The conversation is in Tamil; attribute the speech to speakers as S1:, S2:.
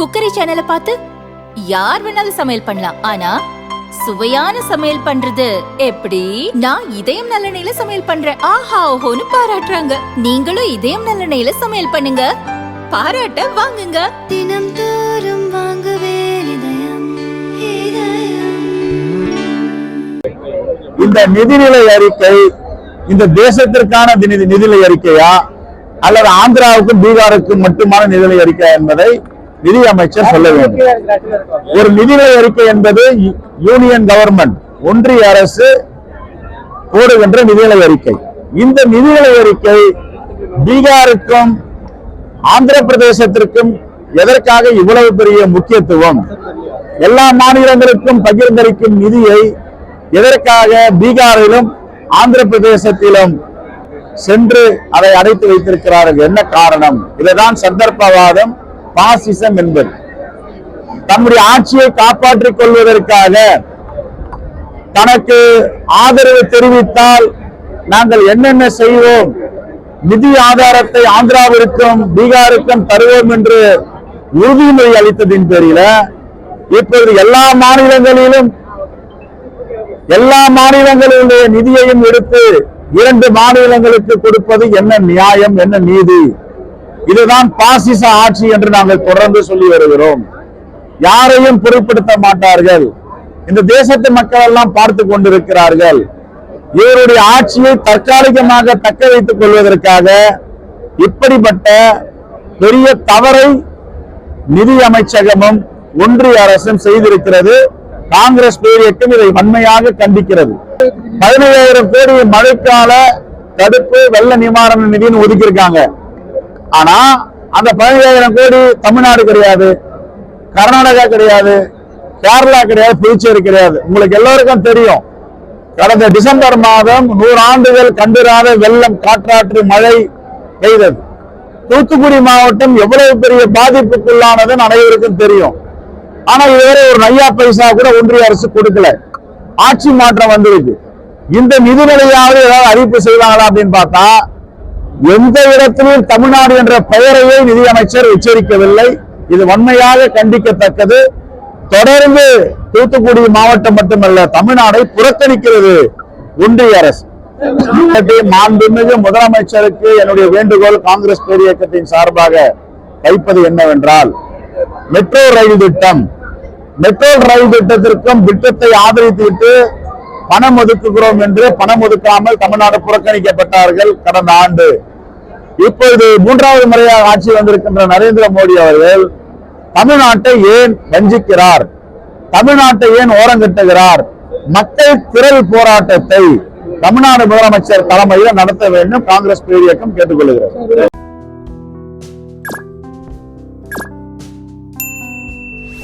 S1: குக்கரி சேனலை பார்த்து யார் வேணாலும் சமையல் பண்ணலாம். ஆனா சுவையான சமையல் பண்றது எப்படி? நான் இதயம் நல்லெண்ணெயில சமையல் பண்றேன். ஆஹா ஓஹோன்னு பாராட்டுறாங்க. நீங்களும் இதயம் நல்லெண்ணெயில சமையல் பண்ணுங்க. பாராட்ட வாங்குங்க.
S2: தினம் தோறும் வாங்குவே இதயம் இதயம்.
S3: இந்த நிதிநிலை அறிக்கை இந்த தேசத்திற்கான நிதி நிதிநிலை அறிக்கையா? அல்லது ஆந்திராவுக்கும் பீகாருக்கும் மட்டுமான நிதிநிலை அறிக்கை என்பதை நிதி அமைச்சர் சொல்ல வேண்டும். ஒரு நிதிநிலை அறிக்கை என்பது யூனியன் கவர்மெண்ட் ஒன்றிய அரசு போடுகின்ற நிதிநிலை அறிக்கை. இந்த நிதிநிலை அறிக்கை பீகாருக்கும் ஆந்திர பிரதேசத்திற்கும் எதற்காக இவ்வளவு பெரிய முக்கியத்துவம்? எல்லா மாநிலங்களுக்கும் பகிர்ந்தளிக்கும் நிதியை எதற்காக பீகாரிலும் ஆந்திர பிரதேசத்திலும் சென்று அதை அடைத்து வைத்திருக்கிறார்கள்? என்ன காரணம்? இதுதான் சந்தர்ப்பவாதம் பாசிசம் என்பது. தம்முடைய ஆட்சியை காப்பாற்றிக் கொள்வதற்காக தனக்கு ஆதரவு தெரிவித்தால் நாங்கள் என்னென்ன செய்வோம்? நிதி ஆதாரத்தை ஆந்திராவிற்கும் பீகாருக்கும் தருவோம் என்று உறுதிமொழி அளித்ததின் பேரில இப்பொழுது எல்லா மாநிலங்களிலும் எல்லா மாநிலங்களிலுடைய நிதியையும் எடுத்து இரண்டு மாநிலங்களுக்கு கொடுப்பது என்ன நியாயம் என்ன நீதி? இதுதான் பாசிச ஆட்சி என்று நாங்கள் தொடர்ந்து சொல்லி வருகிறோம். யாரையும் பொருட்படுத்த மாட்டார்கள். இந்த தேசத்து மக்கள் எல்லாம் பார்த்து கொண்டிருக்கிறார்கள். இவருடைய ஆட்சியை தற்காலிகமாக தக்க வைத்துக் கொள்வதற்காக இப்படிப்பட்ட பெரிய தவறை நிதி அமைச்சகமும் ஒன்றிய அரசும் செய்திருக்கிறது. காங்கிரஸ் பேரியக்கம் இதை வன்மையாக கண்டிக்கிறது. பதினையாயிரம் கோடி மழைக்கால தடுப்பு வெள்ள நிவாரண நிதின்னு ஒதுக்கியிருக்காங்க. ஆனா அந்த பதினேழாயிரம் கோடி தமிழ்நாடு கிடையாது கர்நாடகா கிடையாது கேரளா கிடையாது புதுச்சேரி கிடையாது. உங்களுக்கு எல்லோருக்கும் தெரியும். கடந்த டிசம்பர் மாதம் நூறு ஆண்டுகள் கண்டிராத வெள்ளம் காற்றாற்று மழை பெய்தது. தூத்துக்குடி மாவட்டம் எவ்வளவு பெரிய பாதிப்புக்குள்ளானது அனைவருக்கும் தெரியும். ஆனா இதுவரை ஒரு நையா பைசா கூட ஒன்றிய அரசு கொடுக்கல. ஆட்சி மாற்றம் வந்திருக்கு. இந்த நிதிநிலையாவது ஏதாவது அறிவிப்பு செய்வாங்களா அப்படின்னு பார்த்தா எந்த இடத்திலும் தமிழ்நாடு என்ற பெயரையே நிதியமைச்சர் உச்சரிக்கவில்லை. இது வன்மையாக கண்டிக்கத்தக்கது. தொடர்ந்து தூத்துக்குடி மாவட்டம் மட்டுமல்ல தமிழ்நாடை புறக்கணிக்கிறது ஒன்றிய அரசு. மாண்புமிகு முதலமைச்சருக்கு என்னுடைய வேண்டுகோள் காங்கிரஸ் பேரியக்கத்தின் சார்பாக வைப்பது என்னவென்றால் மெட்ரோ ரயில் திட்டம். மெட்ரோ ரயில் திட்டத்திற்கும் திட்டத்தை ஆதரித்துவிட்டு பணம் ஒதுக்குகிறோம் என்று பணம் ஒதுக்காமல் தமிழ்நாடு புறக்கணிக்கப்பட்டார்கள் கடந்த ஆண்டு. இப்பொழுது மூன்றாவது முறையாக ஆட்சி வந்திருக்கின்ற நரேந்திர மோடி அவர்கள் தமிழ்நாட்டை ஏன் வஞ்சிக்கிறார்? தமிழ்நாட்டை ஏன் ஓரங்கட்டுகிறார் மக்கள் திரள் போராட்டத்தை தமிழ்நாடு முதலமைச்சர் தலைமையில் நடத்த வேண்டும். காங்கிரஸ் பேரியக்கம் கேட்டுக்கொள்கிறது